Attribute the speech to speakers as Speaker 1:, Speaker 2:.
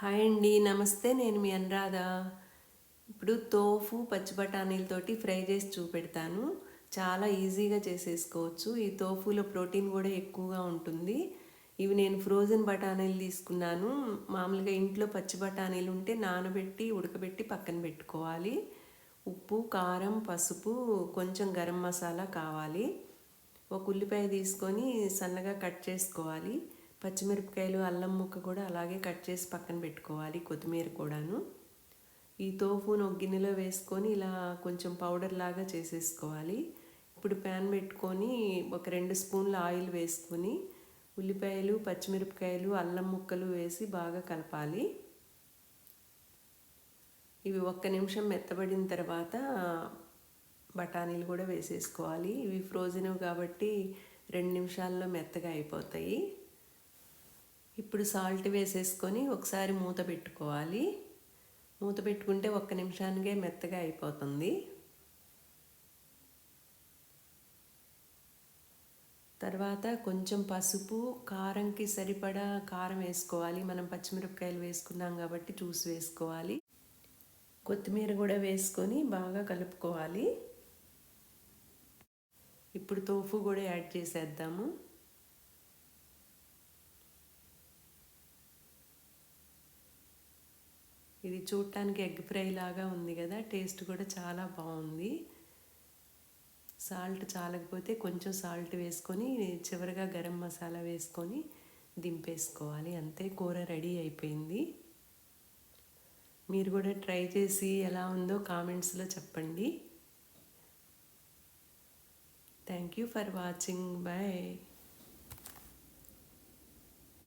Speaker 1: Hi అండి నమస్తే నేను మీ అనురాధ. ఇప్పుడు తోఫు పచ్చి బఠానీలతోటి ఫ్రై చేసి చూపెడతాను. చాలా ఈజీగా చేసేసుకోవచ్చు. ఈ తోఫులో ప్రోటీన్ కూడా ఎక్కువగా ఉంటుంది. ఇవి నేను ఫ్రోజన్ బఠానీలు తీసుకున్నాను. మామూలుగా ఇంట్లో పచ్చి బఠానీలు ఉంటే నానబెట్టి ఉడకబెట్టి పక్కన పెట్టుకోవాలి. ఉప్పు కారం పసుపు కొంచెం గరం మసాలా కావాలి. ఒక ఉల్లిపాయ తీసుకొని సన్నగా కట్ చేసుకోవాలి. పచ్చిమిరపకాయలు అల్లం ముక్క కూడా అలాగే కట్ చేసి పక్కన పెట్టుకోవాలి కొత్తిమీర కూడాను. ఈ తోఫును ఒక గిన్నెలో వేసుకొని ఇలా కొంచెం పౌడర్ లాగా చేసేసుకోవాలి. ఇప్పుడు ప్యాన్ పెట్టుకొని ఒక రెండు స్పూన్ల ఆయిల్ వేసుకొని ఉల్లిపాయలు పచ్చిమిరపకాయలు అల్లం ముక్కలు వేసి బాగా కలపాలి. ఇవి ఒక్క నిమిషం మెత్తబడిన తర్వాత బఠానీలు కూడా వేసేసుకోవాలి. ఇవి ఫ్రోజన్ కాబట్టి రెండు నిమిషాల్లో మెత్తగా అయిపోతాయి. ఇప్పుడు సాల్ట్ వేసేసుకొని ఒకసారి మూత పెట్టుకోవాలి. మూత పెట్టుకుంటే ఒక్క నిమిషానికే మెత్తగా అయిపోతుంది. తర్వాత కొంచెం పసుపు కారంకి సరిపడా కారం వేసుకోవాలి. మనం పచ్చిమిరపకాయలు వేసుకున్నాం కాబట్టి చూసి వేసుకోవాలి. కొత్తిమీర కూడా వేసుకొని బాగా కలుపుకోవాలి. ఇప్పుడు తోఫు కూడా యాడ్ చేసేద్దాము. ఇది చూడటానికి ఎగ్ ఫ్రై లాగా ఉంది కదా టేస్ట్ కూడా చాలా బాగుంది. సాల్ట్ చాలకపోతే కొంచెం సాల్ట్ వేసుకొని చివరిగా గరం మసాలా వేసుకొని దింపేసుకోవాలి. అంతే కూర రెడీ అయిపోయింది. మీరు కూడా ట్రై చేసి ఎలా ఉందో కామెంట్స్లో చెప్పండి. Thank you for watching. Bye.